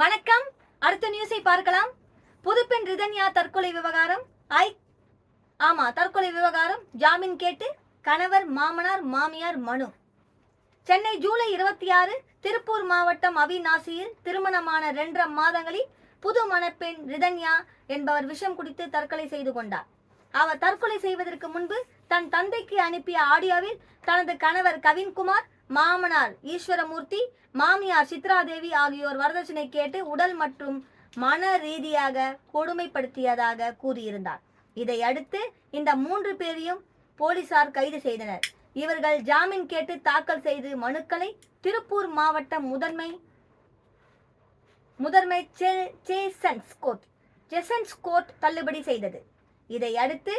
வணக்கம். அடுத்த நியூஸை பார்க்கலாம். புதுப்பெண் ரிதன்யா தற்கொலை விவகாரம். ஐ ஆமா தற்கொலை விவகாரம். ஜாமீன் கேட்டு கணவர் மாமனார் மாமியார் மனு. சென்னை ஜூலை இருபத்தி ஆறு திருப்பூர் மாவட்டம் அவிநாசியில் திருமணமான ரெண்டரை மாதங்களில் புது மணப்பெண் ரிதன்யா என்பவர் விஷம் குடித்து தற்கொலை செய்து கொண்டார். அவர் தற்கொலை செய்வதற்கு முன்பு தன் தந்தைக்கு அனுப்பிய ஆடியோவில் தனது கணவர் கவின்குமார் மாமனார் ஈஸ்வரமூர்த்தி மாமியார் சித்ராதேவி ஆகியோர் வரதட்சணை கேட்டு உடல் மற்றும் மன ரீதியாக கொடுமைப்படுத்தியதாக கூறியிருந்தார். இதையடுத்து இந்த மூன்று பேரையும் போலீசார் கைது செய்தனர். இவர்கள் ஜாமீன் கேட்டு தாக்கல் செய்து மனுக்களை திருப்பூர் மாவட்ட முதன்மை முதன்மை செசன்ஸ் கோர்ட் ஜெசன்ஸ் கோர்ட் தள்ளுபடி செய்தது. இதையடுத்து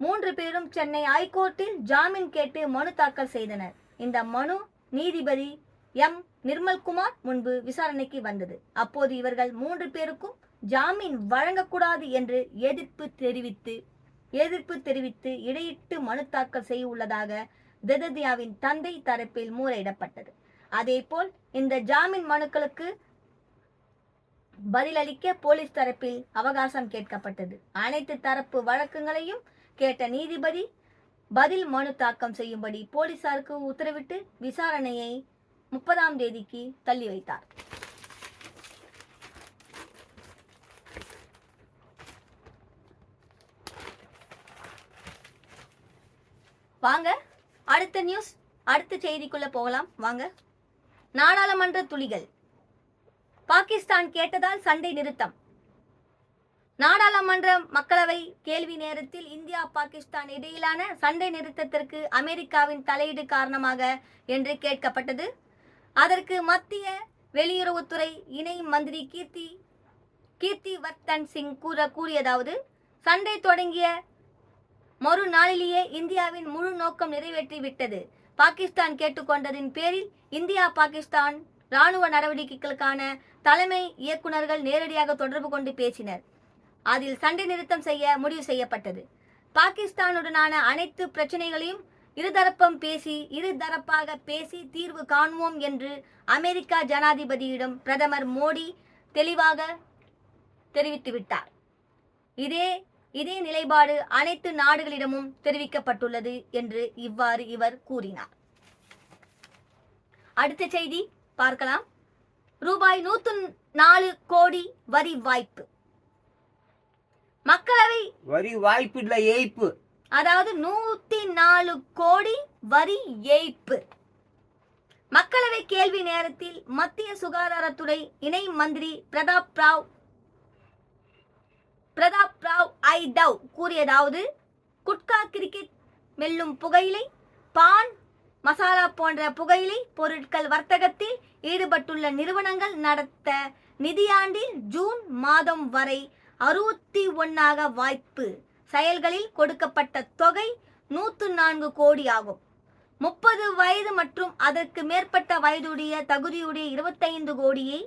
மூன்று பேரும் சென்னை ஐகோர்ட்டில் ஜாமீன் கேட்டு மனு தாக்கல் செய்தனர். இந்த மனு நீதிபதி எம். நிர்மல்குமார் முன்பு விசாரணைக்கு வந்தது. அப்போது இவர்கள் மூன்று பேருக்கும் ஜாமீன் வழங்கக்கூடாது என்று எதிர்ப்பு தெரிவித்து எதிர்ப்பு தெரிவித்து இடையிட்டு மனு தாக்கல் செய்ய உள்ளதாக திதத்யாவின் தந்தை தரப்பில் மூறையிடப்பட்டது அதேபோல் இந்த ஜாமீன் மனுக்களுக்கு பதிலளிக்க போலீஸ் தரப்பில் அவகாசம் கேட்கப்பட்டது. அனைத்து தரப்பு வழக்குகளையும் கேட்ட நீதிபதி பதில் மனு தாக்கம் செய்யும்படி போலீசாருக்கு உத்தரவிட்டு விசாரணையை முப்பதாம் தேதிக்கு தள்ளி வைத்தார். வாங்க அடுத்த நியூஸ் அடுத்த செய்திக்குள்ள போகலாம். வாங்க நாடாளுமன்ற துளிகள். பாகிஸ்தான் கேட்டதால் சண்டை நிறுத்தம். நாடாளுமன்ற மக்களவை கேள்வி நேரத்தில் இந்தியா பாகிஸ்தான் இடையிலான சண்டை நிறுத்தத்திற்கு அமெரிக்காவின் தலையீடு காரணமாக என்று கேட்கப்பட்டது. அதற்கு மத்திய வெளியுறவுத்துறை இணை மந்திரி கீர்த்தி கீர்த்தி வர்த்தன் சிங் கூற கூறியதாவது சண்டை தொடங்கிய மறுநாளிலேயே இந்தியாவின் முழு நோக்கம் நிறைவேற்றிவிட்டது. பாகிஸ்தான் கேட்டுக்கொண்டதின் பேரில் இந்தியா பாகிஸ்தான் ராணுவ நடவடிக்கைகளுக்கான தலைமை இயக்குனர்கள் நேரடியாக தொடர்பு கொண்டு பேசினர். அதில் சண்டை நிறுத்தம் செய்ய முடிவு செய்யப்பட்டது. பாகிஸ்தானுடனான அனைத்து பிரச்சனைகளையும் இருதரப்பும் பேசி இருதரப்பாக பேசி தீர்வு காண்போம் என்று அமெரிக்கா ஜனாதிபதியிடம் பிரதமர் மோடி தெளிவாக தெரிவித்துவிட்டார். இதே இதே நிலைப்பாடு அனைத்து நாடுகளிடமும் தெரிவிக்கப்பட்டுள்ளது என்று இவ்வாறு இவர் கூறினார். அடுத்த செய்தி. பார்க்கலாம். ரூபாய் நூத்து நாலு கோடி வரி வாய்ப்பு. மக்களவை வரி வாய்ப்பு இல்லை ஏய்ப்பு. அதாவது நூத்தி நாலு கோடி வரி ஏய்ப்பு. மக்களவை கேள்வி நேரத்தில் மத்திய சுகாதாரத்துறை இணை மந்திரி பிரதாப் ராவ் பிரதாப் ராவ் ஐதவ் கூறியதாவது குட்கா கிரிக்கெட் மெல்லும் புகையிலை பான் மசாலா போன்ற புகையிலை பொருட்கள் வர்த்தகத்தில் ஈடுபட்டுள்ள நிறுவனங்கள் நடத்த நிதியாண்டில் ஜூன் மாதம் வரை அறுபத்தி ஒன்னாக வாய்ப்பு. செயல்களில் கொடுக்கப்பட்ட தொகை நூற்று நான்கு கோடி ஆகும். முப்பது வயது மற்றும் அதற்கு மேற்பட்ட வயதுடைய தகுதியுடைய இருபத்தைந்து கோடியை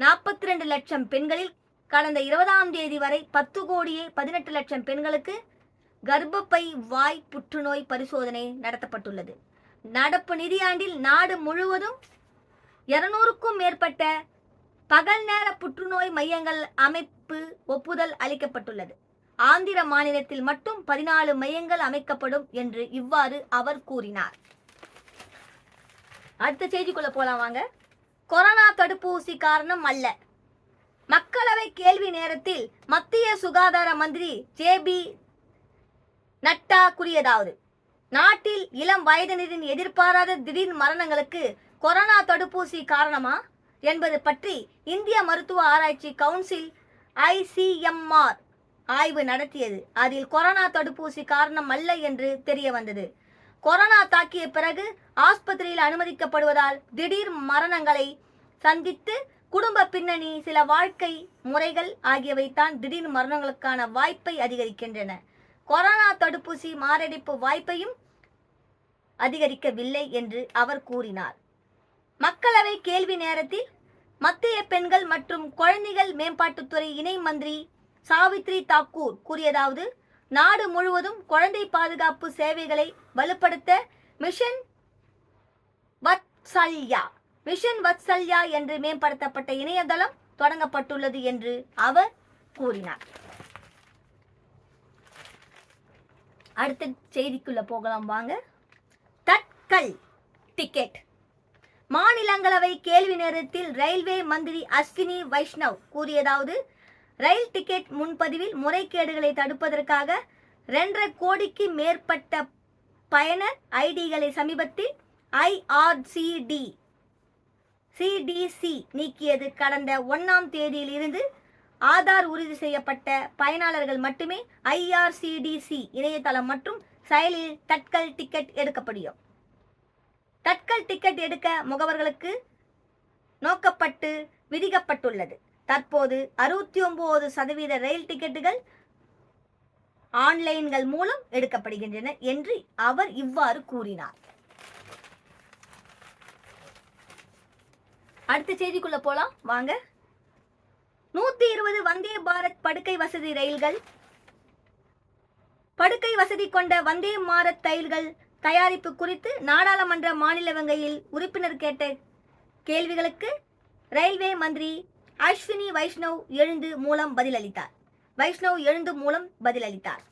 நாற்பத்தி ரெண்டு லட்சம் பெண்களில் கடந்த இருபதாம் தேதி வரை பத்து கோடியே பதினெட்டு லட்சம் பெண்களுக்கு கர்ப்பப்பை வாய் புற்றுநோய் பரிசோதனை நடத்தப்பட்டுள்ளது. நடப்பு நிதியாண்டில் நாடு முழுவதும் இருநூறுக்கும் மேற்பட்ட பகல் நேர புற்றுநோய் மையங்கள் அமைப்பு ஒப்புதல் அளிக்கப்பட்டுள்ளது. ஆந்திர மாநிலத்தில் மட்டும் பதினாலு மையங்கள் அமைக்கப்படும் என்று இவ்வாறு அவர் கூறினார். அடுத்த செய்திக்குள்ள போலாம் வாங்க. கொரோனா தடுப்பூசி காரணம் அல்ல. மக்களவை கேள்வி நேரத்தில் மத்திய சுகாதார மந்திரி ஜே பி நட்டா கூறியதாவது நாட்டில் இளம் வயதினரின் எதிர்பாராத திடீர் மரணங்களுக்கு கொரோனா தடுப்பூசி காரணமா என்பது பற்றி இந்திய மருத்துவ ஆராய்ச்சி கவுன்சில் ஐசிஎம்ஆர் ஆய்வு நடத்தியது. அதில் கொரோனா தடுப்பூசி காரணம் அல்ல என்று தெரிய வந்தது. கொரோனா தாக்கிய பிறகு ஆஸ்பத்திரியில் அனுமதிக்கப்படுவதால் திடீர் மரணங்களை சந்தித்து குடும்ப பின்னணி சில வாழ்க்கை முறைகள் ஆகியவை தான் திடீர் மரணங்களுக்கான வாய்ப்பை அதிகரிக்கின்றன. கொரோனா தடுப்பூசி மாரடைப்பு வாய்ப்பையும் அதிகரிக்கவில்லை என்று அவர் கூறினார். மக்களவை கேள்வி நேரத்தில் மத்திய பெண்கள் மற்றும் குழந்தைகள் மேம்பாட்டுத்துறை இணை மந்திரி சாவித்ரி தாக்கூர் கூறியதாவது நாடு முழுவதும் குழந்தை பாதுகாப்பு சேவைகளை வலுப்படுத்த மிஷன் வத்சல்யா மிஷன் வத்சல்யா என்று மேம்படுத்தப்பட்ட இணையதளம் தொடங்கப்பட்டுள்ளது என்று அவர் கூறினார். அடுத்த செய்திக்குள்ள போகலாம் வாங்க. மக்கள் டிக்கெட் மாநிலங்களவை கேள்வி நேரத்தில் ரயில்வே மந்திரி அஸ்வினி வைஷ்ணவ் கூறியதாவது ரயில் டிக்கெட் முன்பதிவில் முறைகேடுகளை தடுப்பதற்காக ரெண்டரை கோடிக்கு மேற்பட்ட பயனர் ஐடிகளை சமீபத்தில் ஐஆர்சிடி சிடிசி நீக்கியது. கடந்த ஒன்றாம் தேதியில் இருந்து ஆதார் உறுதி செய்யப்பட்ட பயனாளர்கள் மட்டுமே ஐஆர்சிடிசி இணையதளம் மற்றும் செயலில் தட்கல் டிக்கெட் எடுக்கப்படும் தட்கல் டிக்கெட் எடுக்க முகவர்களுக்கு நோக்கப்பட்டு விதிக்கப்பட்டுள்ளது. தற்போது அறுபத்தி ஒன்பது சதவீத ரயில் டிக்கெட்டுகள் ஆன்லைன்கள் மூலம் எடுக்கப்படுகின்றன என்று அவர் இவ்வாறு கூறினார். அடுத்த செய்திக்குள்ள போலாம். வாங்க. நூத்தி இருபது வந்தே பாரத் படுக்கை வசதி ரயில்கள் படுக்கை வசதி கொண்ட வந்தே பாரத் ரயில்கள் தயாரிப்பு குறித்து நாடாளுமன்ற மாநிலங்களவையில் உறுப்பினர் கேட்ட கேள்விகளுக்கு ரயில்வே மந்திரி அஸ்வினி வைஷ்ணவ் எழுந்து மூலம் பதிலளித்தார். வைஷ்ணவ் எழுந்து மூலம் பதிலளித்தார்.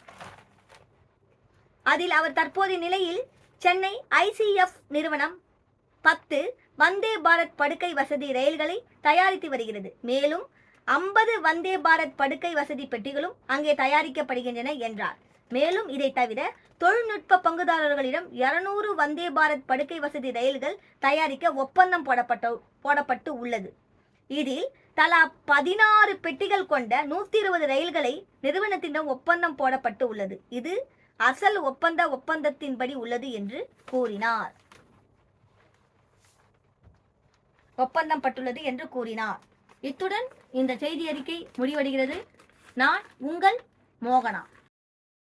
அதில் அவர் தற்போதைய நிலையில் சென்னை ஐசிஎஃப் நிறுவனம் பத்து வந்தே பாரத் படுக்கை வசதி ரயில்களை தயாரித்து வருகிறது. மேலும் ஐம்பது வந்தே பாரத் படுக்கை வசதி பெட்டிகளும் அங்கே தயாரிக்கப்படுகின்றன என்றார். மேலும் இதை தவிர தொழில்நுட்ப பங்குதாரர்களிடம் 200 வந்தே பாரத் படுக்கை வசதி ரயில்கள் தயாரிக்க ஒப்பந்தம் போடப்பட்ட போடப்பட்டு உள்ளது. இதில் தலா பதினாறு பெட்டிகள் கொண்ட நூத்தி இருபது ரயில்களை நிறுவனத்திடம் ஒப்பந்தம் போடப்பட்டு உள்ளது. இது அசல் ஒப்பந்த ஒப்பந்தத்தின்படி உள்ளது என்று கூறினார். ஒப்பந்தம் பட்டுள்ளது என்று கூறினார். இத்துடன் இந்த செய்தி அறிக்கை முடிவடைகிறது. நான் உங்கள் மோகனா.